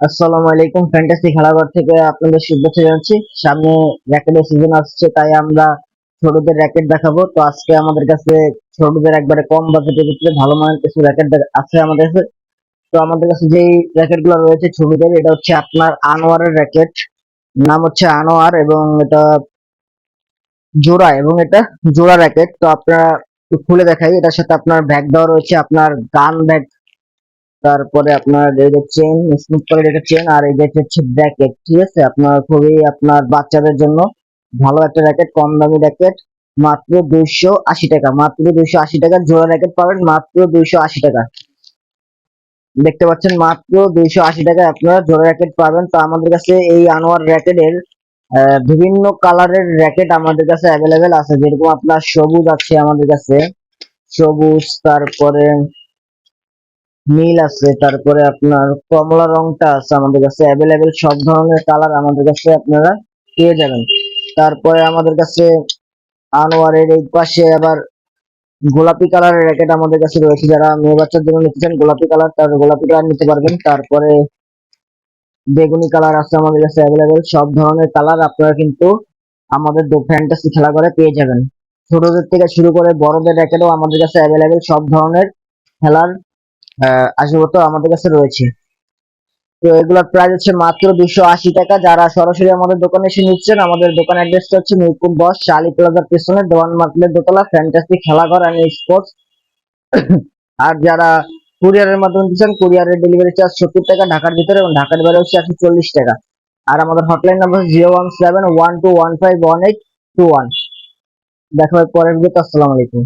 আসসালামু আলাইকুম ফ্যান্টাসি খেলাঘর থেকে আপনাদের শুভেচ্ছা জানাচ্ছি। সামনে র্যাকেটের সিজন আসছে, তাই আমরা ছোটদের র্যাকেট দেখাবো। তো আজকে আমাদের কাছে ছোটদের একবারে কম বাজেটের ভিতরে ভালো মানের কিছু র্যাকেট আছে আমাদের কাছে। তো আমাদের কাছে যেই র্যাকেটগুলো রয়েছে ছোটদের, এটা হচ্ছে আপনার আনোয়ারের র্যাকেট নাম হচ্ছে আনোয়ার এবং এটা জোড়া এবং এটা জোড়া র্যাকেট তো আপনারা খুলে দেখাই, এটার সাথে আপনার ব্যাগ দেওয়া রয়েছে, আপনার গান ব্যাগ তারপরে আপনার চেন স্মুথ করে একটা চেন আর এই যে হচ্ছে ব্র্যাকেট ঠিক আছে? আপনার খুবই আপনার বাচ্চাদের জন্য ভালো একটা র্যাকেট কম দামি র্যাকেট মাত্র দুইশো আশি টাকা, মাত্র দুইশো আশি টাকা, জোড়া র্যাকেট পাবেন মাত্র দুইশো আশি টাকা। দেখতে পাচ্ছেন, মাত্র দুইশো আশি টাকায় আপনারা জোড়া র্যাকেট পাবেন। তো আমাদের কাছে এই আনোয়ার র্যাকেটের বিভিন্ন কালারের র্যাকেট আমাদের কাছে অ্যাভেলেবেল আছে। যেরকম আপনার সবুজ আছে আমাদের কাছে। সবুজ, তারপরে নীল আছে, তারপরে আপনার কমলা রংটা আছে আমাদের কাছে অ্যাভেলেবেল সব ধরনের কালার আমাদের কাছে আপনারা পেয়ে যাবেন। তারপরে আমাদের কাছে আনোয়ারের এই পাশে আবার গোলাপি কালারের র্যাকেট আমাদের কাছে রয়েছে। যারা মেয়ে বাচ্চার জন্য নিতে চান, গোলাপি কালার তার গোলাপি কালার নিতে পারবেন। তারপরে বেগুনি কালার আছে আমাদের কাছে অ্যাভেলেবেল সব ধরনের কালার আপনারা কিন্তু আমাদের ফ্যান্টাসি খেলা করে পেয়ে যাবেন। ছোটদের থেকে শুরু করে বড়দের র্যাকেটও আমাদের কাছে অ্যাভেলেবেল সব ধরনের খেলার আসবাবপত্র আমাদের কাছে রয়েছে। তো এগুলোর প্রাইস হচ্ছে মাত্র দুশো আশি টাকা। যারা সরাসরি আমাদের দোকানে এসে নিচ্ছেন, আমাদের দোকান অ্যাড্রেসটা হচ্ছে মিরপুর দশ চালি প্লাজার পেছনে, দেওয়ান মার্কেটের দোতলা ফ্যান্টাসি খেলাঘর অ্যান্ড স্পোর্টস আর যারা কুরিয়ারের মাধ্যমে দিচ্ছেন কুরিয়ারের ডেলিভারি চার্জ সত্তর টাকা, ঢাকার ভিতরে এবং ঢাকার বাইরে হচ্ছে একশো চল্লিশ টাকা। আর আমাদের hotline number zero one seven one two one five one eight two one দেখা হবে পরের ভিডিওতে আসসালামু আলাইকুম।